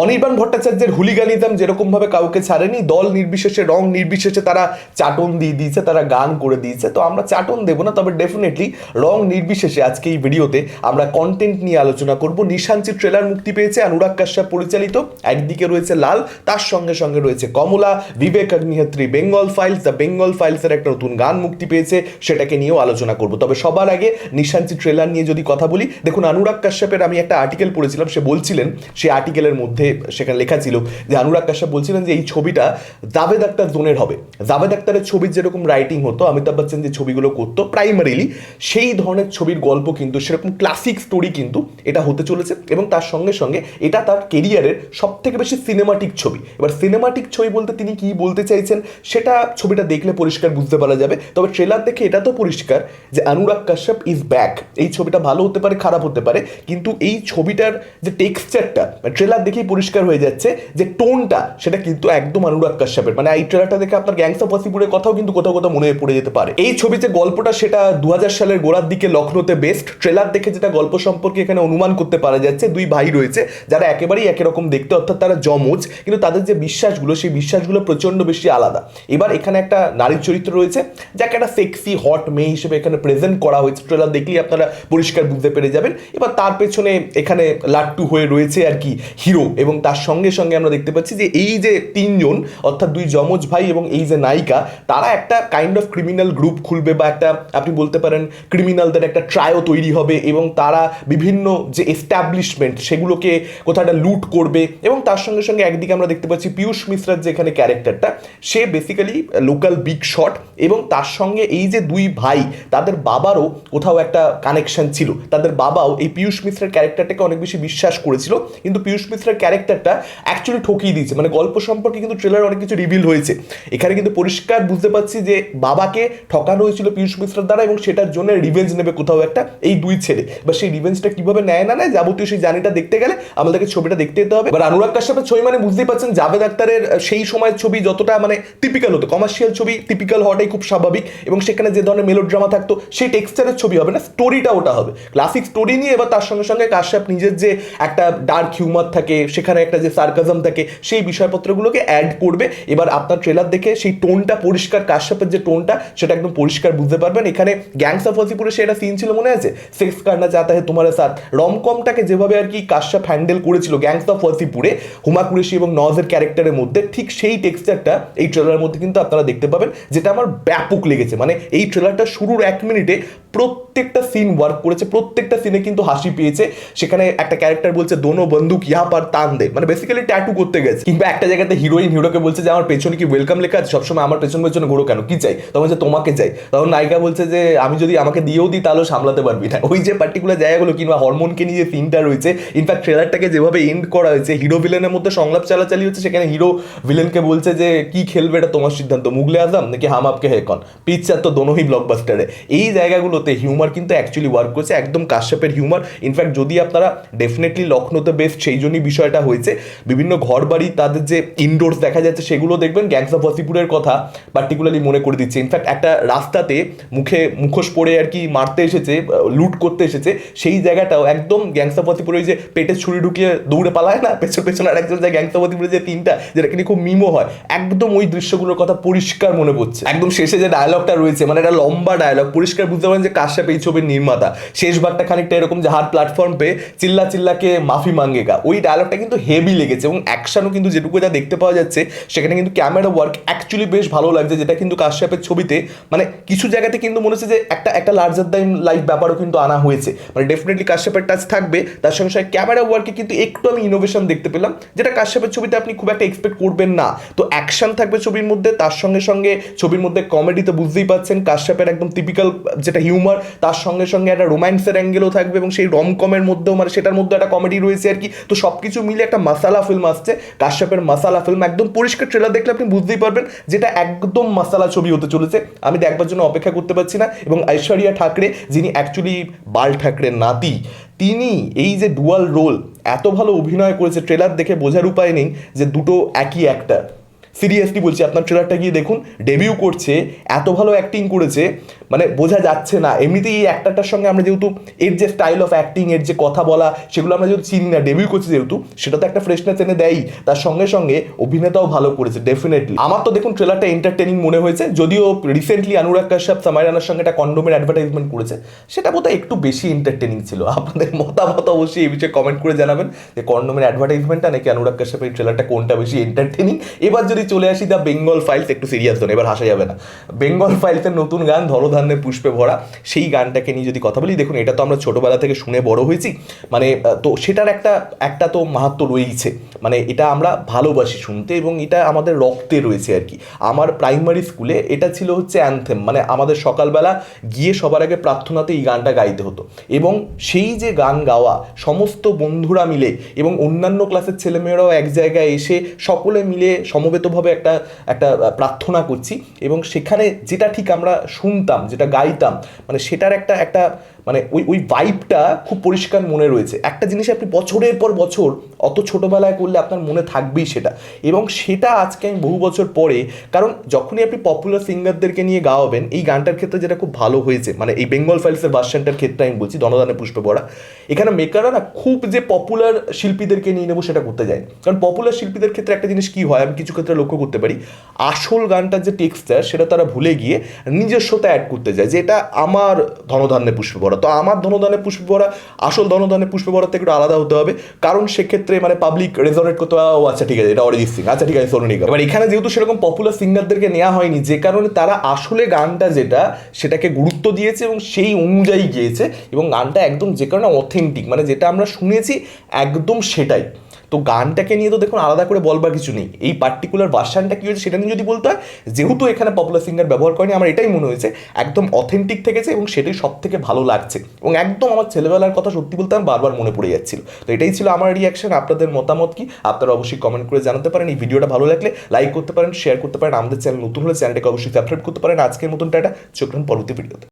অনির্বাণ ভট্টাচার্যের হুলিগানিজম যেরকম ভাবে কাউকে ছাড়েনি, দল নির্বিশেষে, রং নির্বিশেষে তারা চাটন দিয়ে দিয়েছে, তারা গান করে দিয়েছে। তো আমরা চাটন দেবো না, তবে ডেফিনেটলি রং নির্বিশেষে আজকে এই ভিডিওতে আমরা কন্টেন্ট নিয়ে আলোচনা করব। নিশাঞ্চি ট্রেলার মুক্তি পেয়েছে অনুরাগ কাশ্যপ পরিচালিত, একদিকে রয়েছে লাল, তার সঙ্গে সঙ্গে রয়েছে Kamala, Vivek Agnihotri Bengal files the Bengal ফাইলসের একটা নতুন গান মুক্তি পেয়েছে, সেটাকে নিয়েও আলোচনা করব। তবে সবার আগে নিশাঞ্চি ট্রেলার নিয়ে যদি কথা বলি, দেখুন, অনুরাগ কাশ্যপের আমি একটা আর্টিকেল পড়েছিলাম, সে বলছিলেন সেই আর্টিকেলের মধ্যে সেখানে লেখা ছিল যে অনুরাগ কাশ্যপ বলছিলেন যে এই ছবিটা জাভেদ আক্তার জোনের হবে। জাভেদ আক্তারের ছবির যেরকম রাইটিং হতো, অমিতাভ বচ্চন যে ছবিগুলো করতো প্রাইমারিলি সেই ধরনের ছবির গল্প কিন্তু, সেরকম ক্লাসিক স্টোরি কিন্তু এটা হতে চলেছে এবং তার সঙ্গে সঙ্গে এটা তার কেরিয়ারের সব থেকে বেশি সিনেমাটিক ছবি। এবার সিনেমাটিক ছবি বলতে তিনি কি বলতে চাইছেন, সেটা ছবিটা দেখলে পরিষ্কার বুঝতে পারা যাবে, তবে ট্রেলার দেখে এটা তো পরিষ্কার যে অনুরাগ কাশ্যপ ইজ ব্যাক এই ছবিটা ভালো হতে পারে, খারাপ হতে পারে, কিন্তু এই ছবিটার যে টেক্সচারটা ট্রেলার দেখেই পরিষ্কার হয়ে যাচ্ছে যে টোনটা সেটা কিন্তু একদম অনুরাগ কাশ্যপের। মানে এই ট্রেলারটা দেখে আপনার গ্যাংস অফ ওয়াসিপুরের কথাও কিন্তু কোথাও কোথাও মনে পড়ে যেতে পারে। এই ছবিতে গল্পটা সেটা দু হাজার সালের গোড়ার দিকে লখনৌতে বেস্ট ট্রেলার দেখে যেটা গল্প সম্পর্কে এখানে অনুমান করতে পারা যাচ্ছে, দুই ভাই রয়েছে, যারা একেবারেই একই রকম দেখতে, অর্থাৎ তারা জমজ কিন্তু তাদের যে বিশ্বাসগুলো, সেই বিশ্বাসগুলো প্রচণ্ড বেশি আলাদা। এবার এখানে একটা নারীর চরিত্র রয়েছে, যাকে একটা সেক্সি হট মেয়ে হিসেবে এখানে প্রেজেন্ট করা হয়েছে। ট্রেলার দেখলেই আপনারা পরিষ্কার বুঝতে পেরে যাবেন। এবার তার পেছনে এখানে লাট্টু হয়ে রয়েছে আর কি হিরো এবং তার সঙ্গে সঙ্গে আমরা দেখতে পাচ্ছি যে এই যে তিনজন, অর্থাৎ দুই যমজ ভাই এবং এই যে নায়িকা, তারা একটা কাইন্ড অফ ক্রিমিনাল গ্রুপ খুলবে বা একটা, আপনি বলতে পারেন ক্রিমিনালদের একটা ট্রায়ও তৈরি হবে এবং তারা বিভিন্ন যে এস্টাবলিশমেন্ট সেগুলোকে কোথাও একটা লুট করবে এবং তার সঙ্গে সঙ্গে একদিকে আমরা দেখতে পাচ্ছি পীয়ূষ মিশ্রার যে এখানে ক্যারেক্টারটা, সে বেসিক্যালি লোকাল বিগ শট এবং তার সঙ্গে এই যে দুই ভাই, তাদের বাবারও কোথাও একটা কানেকশন ছিল। তাদের বাবাও এই পীয়ূষ মিশ্রের ক্যারেক্টারটাকে অনেক বেশি বিশ্বাস করেছিল, কিন্তু পীয়ূষ মিশ্রের ক্যারেক্টারটা অ্যাকচুয়ালি ঠকিয়ে দিয়েছে। মানে গল্প সম্পর্কে কিন্তু ট্রেলার অনেক কিছু রিভিল হয়েছে। এখানে কিন্তু পরিষ্কার বুঝতে পারছি যে বাবাকে ঠকানো হয়েছিল পীয়ূষ মিশ্রের দ্বারা এবং সেটার জন্য রিভেঞ্জ নেবে কোথাও একটা এই দুই ছেলে। বা সেই রিভেঞ্জটা কীভাবে নেয় না নেয় যাবতীয় সেই জার্নিটা দেখতে গেলে আমাদেরকে ছবিটা দেখতে যেতে হবে। এবার অনুরাগ কাশ্যপের ছবি মানে বুঝতেই পারছেন জাভেদ আক্তারের সেই সময়ের ছবি যতটা মানে টিপিক্যাল হতো। কমার্শিয়াল ছবি টিপিক্যাল হওয়াটাই খুব স্বাভাবিক এবং সেখানে যে ধরনের মেলো ড্রামা থাকতো, সেই টেক্সচারের ছবি হবে না স্টোরিটা ওটা হবে। ক্লাসিক স্টোরি নিয়ে এবার তার সঙ্গে সঙ্গে কাশ্যপ নিজের যে একটা ডার্ক হিউমার থাকে সেখানে একটা যে সার্কাজম থাকে, সেই বিষয়পত্রগুলোকে অ্যাড করবে। এবার আপনার ট্রেলার দেখে সেই টোনটা পরিষ্কার, কাশ্যপের যে টোনটা, সেটা একদম পরিষ্কার বুঝতে পারবেন। এখানে গ্যাংস অফ ওয়াসিপুরে সে একটা সিন ছিল মনে আছে? সেক্স কারনা চাতা হে তোমার সাথ রমকমটাকে যেভাবে আর কি কাশ্যপ হ্যান্ডেল করেছিল গ্যাংস অফ ওয়াসিপুরে হুমা কুরেশি এবং নজের ক্যারেক্টারের মধ্যে, ঠিক সেই টেক্সচারটা এই ট্রেলারের মধ্যে কিন্তু আপনারা দেখতে পাবেন, যেটা আমার ব্যাপক লেগেছে। মানে এই ট্রেলারটা শুরুর এক মিনিটে প্রত্যেকটা সিন ওয়ার্ক করেছে, প্রত্যেকটা সিনে কিন্তু হাসি পেয়েছে। সেখানে একটা ক্যারেক্টার বলছে, দোনো বন্দুক ইহা পার টান দে মানে বেসিক্যালি ট্যাটু করতে গেছে। কিংবা একটা জায়গাতে হিরোইন হিরোকে বলছে যে, আমার পেছনে কি ওয়েলকাম লেখা আছে? সবসময় আমার পেছন, পেছনে ঘোরো কেন? কি চাই? তখন যে তোমাকে চাই তখন নায়িকা বলছে যে, আমি যদি আমাকে দিয়েও দিই তাহলেও সামলাতে পারবি না। ওই যে পার্টিকুলার জায়গাগুলো, কিংবা হরমোনকে নিয়ে যে সিনটা রয়েছে ইনফ্যাক্ট ট্রেলারটাকে যেভাবে এন্ড করা হয়েছে হিরো ভিলেনের মধ্যে সংলাপ চালাচালি হচ্ছে, সেখানে হিরো ভিলেনকে বলছে যে, কি খেলবে এটা তোমার সিদ্ধান্ত? মুগলে আজম নাকি হাম আপকে হে হেকন পিকচার তো দোনোই ব্লকবাস্টারে এই জায়গাগুলোতে হিউমার কিন্তু অ্যাকচুয়ালি ওয়ার্ক করছে, একদম কাশ্যপের হিউমার ইনফ্যাক্ট যদি আপনারা ডেফিনেটলি লখনৌতে বেস্ট সেই জন্যই বিষয়টা হয়েছে। বিভিন্ন ঘর বাড়ি তাদের যে ইনডোরস দেখা যাচ্ছে সেগুলো দেখবেন গ্যাংস অফ ওয়াসিপুরের কথা পার্টিকুলারলি মনে করে দিচ্ছে। ইনফ্যাক্ট একটা রাস্তাতে মুখে মুখোশ পরে আর কি মারতে এসেছে লুট করতে এসেছে, সেই জায়গাটাও একদম গ্যাংস অফ ওয়াসিপুরে যে পেটে ছুরি ঢুকিয়ে দৌড়ে পালায় না, পেছন পেছনে আর একজন যায় গ্যাংস অফ ওয়াসিপুরে যে তিনটা যেটা কিনে খুব মিমো হয়, একদম ওই দৃশ্যগুলোর কথা পরিষ্কার মনে পড়ছে। একদম শেষে যে ডায়লগটা রয়েছে মানে একটা লম্বা ডায়লগ পরিষ্কার বুঝতে পারেন যে কাশ্যপ এই ছবির নির্মাতা। শেষ ভাগটা খানিকটা এরকম যে হার প্ল্যাটফর্ম পেয়ে চিল্লা চিল্লাকে মাফি মাঙ্গেগা। ওই ডায়লগটা কিন্তু হেভি লেগেছে এবং অ্যাকশনও কিন্তু যেটুকু যা দেখতে পাওয়া যাচ্ছে, সেখানে কিন্তু ক্যামেরা ওয়ার্ক অ্যাকচুয়ালি বেশ ভালো লাগছে, যেটা কিন্তু কাশ্যপের ছবিতে মানে কিছু জায়গাতে কিন্তু মনে হচ্ছে যে একটা একটা লার্জার দ্যান লাইফ ব্যাপারও কিন্তু আনা হয়েছে। মানে ডেফিনেটলি কাশ্যপের টাচ থাকবে, তার সঙ্গে সঙ্গে ক্যামেরা ওয়ার্কে কিন্তু একটু আমি ইনোভেশন দেখতে পেলাম, যেটা কাশ্যপের ছবিতে আপনি খুব একটা এক্সপেক্ট করবেন না। তো অ্যাকশন থাকবে ছবির মধ্যে, তার সঙ্গে সঙ্গে ছবির মধ্যে কমেডি তো বুঝতেই পাচ্ছেন কাশ্যপের একদম টিপিক্যাল যেটা হিউমার তার সঙ্গে সঙ্গে একটা রোম্যান্সের অ্যাঙ্গেলও থাকবে এবং সেই রমকমের মধ্যেও মানে সেটার মধ্যে একটা কমেডি রয়েছে আর কি। তো সব কিছু মিলে একটা মাসালা ফিল্ম আসছে, কাশ্যপের মাসালা ফিল্ম একদম পরিষ্কার ট্রেলার দেখলে আপনি বুঝতেই পারবেন যেটা একদম মাসালা ছবি হতে চলেছে। আমি দেখবার জন্য অপেক্ষা করতে পারছি না এবং ঐশ্বরিয়া ঠাকরে, যিনি অ্যাকচুয়ালি বাল ঠাকরের নাতি, তিনি এই যে ডুয়াল রোল এত ভালো অভিনয় করেছে ট্রেলার দেখে বোঝার উপায় নেই যে দুটো একই অ্যাক্টার সিরিয়াসলি বলছি, আপনার ট্রেলারটা গিয়ে দেখুন ডেবিউ করছে, এত ভালো অ্যাক্টিং করেছে মানে বোঝা যাচ্ছে না। এমনিতেই এই অ্যাক্টারটার সঙ্গে আমরা যেহেতু এর যে স্টাইল অফ অ্যাক্টিং এর যে কথা বলা, সেগুলো আমরা যেহেতু চিনি না ডেবিউ করছি যেহেতু, সেটা তো একটা ফ্রেশনেস এনে দেয়ই। তার সঙ্গে সঙ্গে অভিনেতাও ভালো করেছে ডেফিনেটলি আমার তো দেখুন ট্রেলারটা এন্টারটেনিং মনে হয়েছে, যদিও রিসেন্টলি অনুরাগ কাশ্যপ সামাই রানার সঙ্গে একটা কন্ডোমের অ্যাডভার্টাইজমেন্ট করেছে, সেটা বোধহয় একটু বেশি এন্টারটেনিং ছিল। আপনাদের মতামত অবশ্যই এই বিষয়ে কমেন্ট করে জানাবেন যে কন্ডোমের অ্যাডভার্টাইজমেন্টটা নাকি অনুরাগ কাশ্যপের ট্রেলারটা কোনটা বেশি এন্টারটেনিং এবার যদি চলে আসি দ্য বেঙ্গল ফাইলস একটু সিরিয়াস ধরুন এবার হাসা যাবে না। বেঙ্গল ফাইলসের নতুন গান ধরধান্যে পুষ্পে ভরা সেই গানটাকে নিয়ে যদি কথা বলি, দেখুন এটা তো আমরা ছোটবেলা থেকে শুনে বড় হয়েছি মানে তো সেটার একটা একটা তো মাহাত্ম রয়েইছে। মানে এটা আমরা ভালোবাসি শুনতে এবং এটা আমাদের রক্তে রয়েছে আর কি। আমার প্রাইমারি স্কুলে এটা ছিল হচ্ছে অ্যানথেম মানে আমাদের সকালবেলা গিয়ে সবার আগে প্রার্থনাতে এই গানটা গাইতে হতো। এবং সেই যে গান গাওয়া, সমস্ত বন্ধুরা মিলে এবং অন্যান্য ক্লাসের ছেলেমেয়েরাও এক জায়গায় এসে সকলে মিলে সমবেতভাবে একটা একটা প্রার্থনা করছি এবং সেখানে যেটা ঠিক আমরা শুনতাম যেটা গাইতাম মানে সেটার একটা একটা মানে ওই ওই ভাইবটা খুব পরিষ্কার মনে রয়েছে। একটা জিনিস আপনি বছরের পর বছর অত ছোটোবেলায় করলে আপনার মনে থাকবেই সেটা। এবং সেটা আজকে আমি বহু বছর পরে, কারণ যখনই আপনি পপুলার সিঙ্গারদেরকে নিয়ে গাওয়াবেন এই গানটার ক্ষেত্রে যেটা খুব ভালো হয়েছে মানে এই বেঙ্গল ফাইলসের ভার্সনটার ক্ষেত্রে আমি বলছি, দনদানে পুষ্পে পড়া, এখানে মেকাররা না খুব যে পপুলার শিল্পীদেরকে নিয়ে নেব সেটা করতে যায়। কারণ পপুলার শিল্পীদের ক্ষেত্রে একটা জিনিস কি হয়, আমি কিছু ক্ষেত্রে লক্ষ্য করতে পারি, আসল গানটার যে টেক্সচার সেটা তারা ভুলে গিয়ে নিজস্বতা অ্যাড করতে যায়, যে এটা আমার ধনধান্যে পুষ্পে ভরা তো আমার ধনদানে পুষ্পে ভরা আসল ধনদানে পুষ্পে ভরা থেকে একটু আলাদা হতে হবে। কারণ সেক্ষেত্রে মানে পাবলিক রেজনেট করতে ও আচ্ছা ঠিক আছে, এটা অরিজিৎ সিং। আচ্ছা ঠিক আছে, সোনু নিগম। এবার এখানে যেহেতু সেরকম পপুলার সিঙ্গারদেরকে নেওয়া হয়নি, যে কারণে তারা আসলে গানটা যেটা, সেটাকে গুরুত্ব দিয়েছে এবং সেই অনুযায়ী গিয়েছে এবং গানটা একদম যে কারণে অথেন্টিক মানে যেটা আমরা শুনেছি একদম সেটাই। তো গানটাকে নিয়ে তো দেখুন আলাদা করে বলবার কিছু নেই। এই পার্টিকুলার ভার্সানটা কী হয়েছে সেটা নিয়ে যদি বলতে হয়, যেহেতু এখানে পপুলার সিঙ্গার ব্যবহার করেনি, আমার এটাই মনে হয়েছে, একদম অথেন্টিক থেকেছে এবং সেটাই সব থেকে ভালো লাগছে। এবং একদম আমার ছেলেবেলার কথা সত্যি বলতে আমার বারবার মনে পড়ে যাচ্ছিল। তো এটাই ছিল আমার রিয়াকশন আপনাদের মতামত কি? আপনারা অবশ্যই কমেন্ট করে জানাতে পারেন। এই ভিডিওটা ভালো লাগলে লাইক করতে পারেন শেয়ার করতে পারেন। আমাদের চ্যানেল নতুন হলে চ্যানেলটাকে অবশ্যই সাবস্ক্রাইব করতে পারেন। আজকের মতন টাটা, চোখ পরবর্তী ভিডিওতে